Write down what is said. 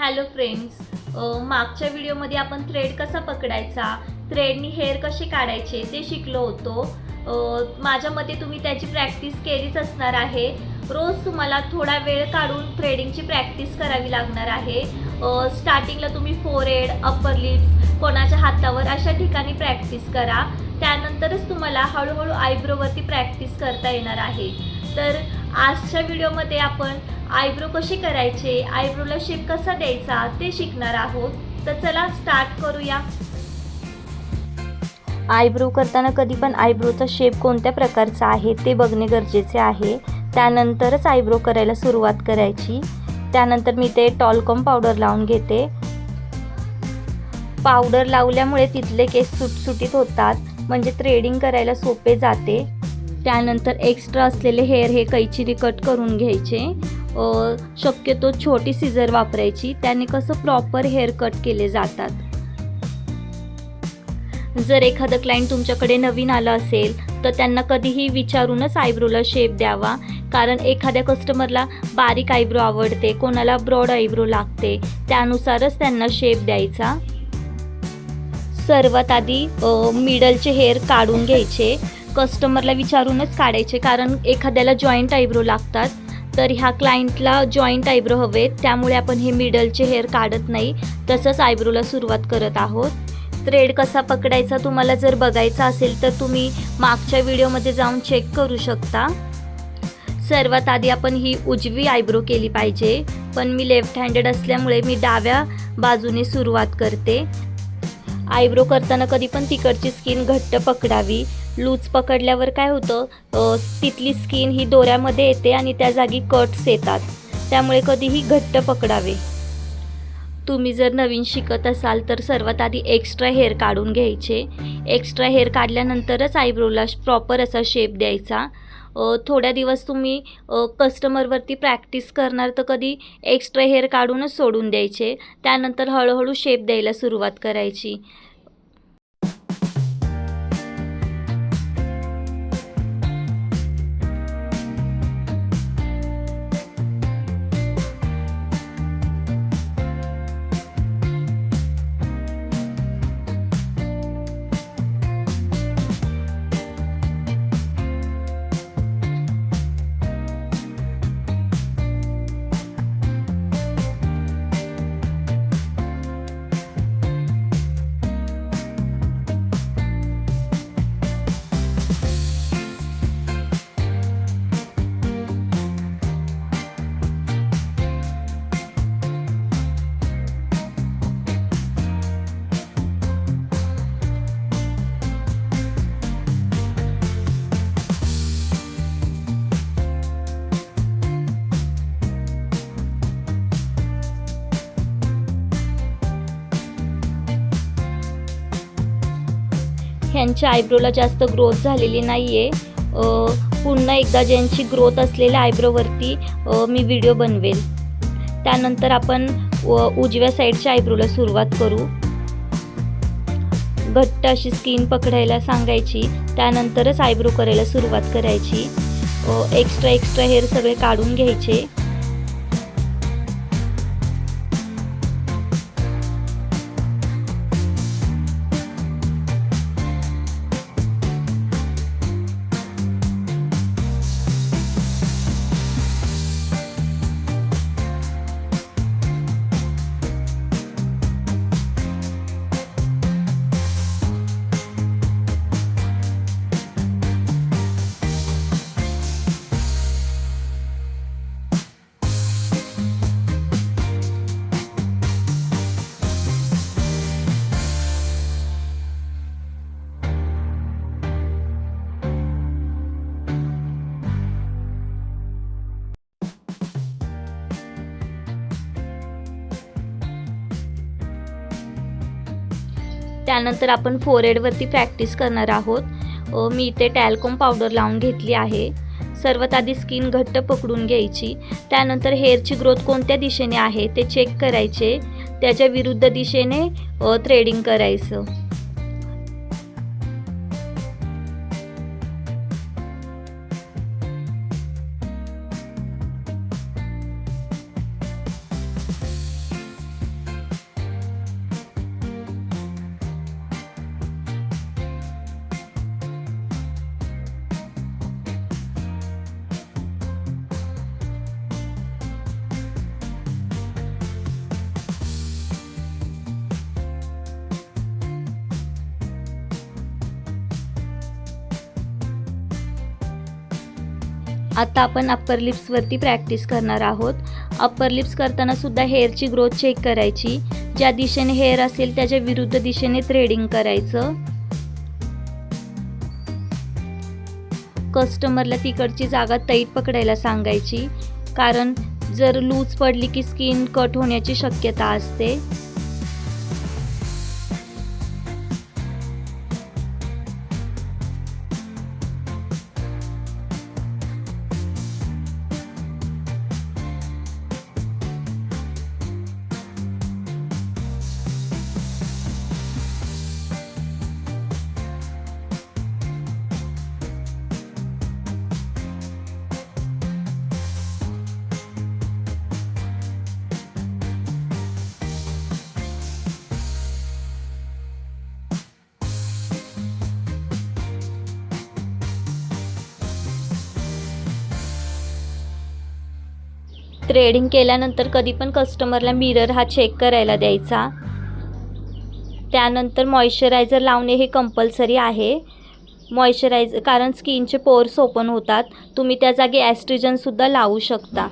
Hello friends मागच्या व्हिडिओमध्ये आपण थ्रेड कसा पकडायचा? थ्रेडनी हेअर कसे काढायचे ते शिकलो होतो. माझ्या मते तुम्ही त्याची प्रॅक्टिस केलीच असणार आहे. रोज तुम्हाला थोडा वेळ काढून थ्रेडिंगची प्रॅक्टिस करावी लागणार आहे. स्टार्टिंगला तुम्ही फोरहेड अप्पर लिप्स कोणाच्या हातावर अशा ठिकाणी प्रॅक्टिस करा. त्यानंतरच तुम्हाला हळूहळू आयब्रोवरती प्रॅक्टिस करता येणार आहे. तर आजच्या व्हिडिओमध्ये आपण आयब्रो कसे करायचे आयब्रोला शेप कसा द्यायचा ते शिकणार आहोत. तर चला स्टार्ट करूया. आयब्रो करताना कधी पण आयब्रोचा शेप कोणत्या प्रकारचा आहे ते बघणे गरजेचे आहे. त्यानंतरच आयब्रो करायला सुरुवात करायची. त्यानंतर मी ते टॉलकॉम पावडर लावून घेते. पावडर लावल्यामुळे तिथले केस सुटसुटीत होतात म्हणजे थ्रेडिंग करायला सोपे जाते. त्यानंतर एक्स्ट्रा असलेले हेअर हे कैचीने कट करून घ्यायचे. शक्यतो छोटी सिझर वापरायची. त्याने कसं प्रॉपर हेअर कट केले जातात. जर एखादं क्लायंट तुमच्याकडे नवीन आलं असेल तर त्यांना कधीही विचारूनच आयब्रोला शेप द्यावा. कारण एखाद्या कस्टमरला बारीक आयब्रो आवडते कोणाला ब्रॉड आयब्रो लागते त्यानुसारच त्यांना शेप द्यायचा. सर्वात आधी मिडलचे हेअर काढून घ्यायचे. कस्टमरला विचारूनच काढायचे. कारण एखाद्याला जॉईंट आयब्रो लागतात तर ह्या क्लायंटला जॉईंट आयब्रो हवेत. त्यामुळे आपण हे मिडलचे हेअर काढत नाही. तसंच आयब्रोला सुरुवात करत आहोत. थ्रेड कसा पकडायचा तुम्हाला जर बघायचा असेल तर तुम्ही मागच्या व्हिडिओमध्ये जाऊन चेक करू शकता. सर्वात आधी आपण ही उजवी आयब्रो केली पाहिजे. पण मी लेफ्ट हँडेड असल्यामुळे मी डाव्या बाजूने सुरुवात करते. आयब्रो करताना कधी पण तिकडची स्किन घट्ट पकडावी. लूज पकडल्यावर काय होतं? तिथली स्किन ही दोऱ्यामध्ये येते आणि त्या जागी कट्स येतात. त्यामुळे कधीही घट्ट पकडावे. तुम्ही जर नवीन शिकत असाल तर सर्वात आधी एक्स्ट्रा हेअर काढून घ्यायचे. एक्स्ट्रा हेअर काढल्यानंतरच आयब्रोला प्रॉपर असा शेप द्यायचा. थोड्या दिवस तुम्ही कस्टमरवरती प्रॅक्टिस करणार तर कधी एक्स्ट्रा हेअर काढूनच सोडून द्यायचे. त्यानंतर हळूहळू शेप द्यायला सुरुवात करायची. ह्यांच्या आयब्रोला जास्त ग्रोथ झालेली नाही आहे पुन्हा एकदा ज्यांची ग्रोथ असलेल्या आयब्रोवरती मी व्हिडिओ बनवेल. त्यानंतर आपण व उजव्या साईडच्या आयब्रोला सुरुवात करू. घट्ट अशी स्किन पकडायला सांगायची. त्यानंतरच आयब्रो करायला सुरुवात करायची. एक्स्ट्रा एक्स्ट्रा हेअर सगळे काढून घ्यायचे. त्यानंतर आपण फोरहेडवरती प्रॅक्टिस करणार आहोत. मी इथे टॅल्कोम पावडर लावून घेतली आहे. सर्वात आधी स्किन घट्ट पकडून घ्यायची. त्यानंतर हेअरची ग्रोथ कोणत्या दिशेने आहे ते चेक करायचे. त्याच्या विरुद्ध दिशेने थ्रेडिंग करायचं. आता आपण अप्पर लिप्सवरती प्रॅक्टिस करणार आहोत. अप्पर लिप्स करताना सुद्धा हेअरची ग्रोथ चेक करायची. ज्या दिशेने हेअर असेल त्याच्या विरुद्ध दिशेने थ्रेडिंग करायचं. कस्टमरला तिकडची जागा तैट पकडायला सांगायची. कारण जर लूज पडली की स्किन कट होण्याची शक्यता असते. थ्रेडिंग केल्यानंतर कधी पण कस्टमरला मिरर हा चेक करायला द्यायचा. त्यानंतर मॉइश्चरायझर लावणे हे कंपल्सरी आहे. मॉइश्चरायझर कारण स्किनचे पोर्स ओपन होतात. तुम्ही त्या जागी ॲस्ट्रिजनसुद्धा लावू शकता.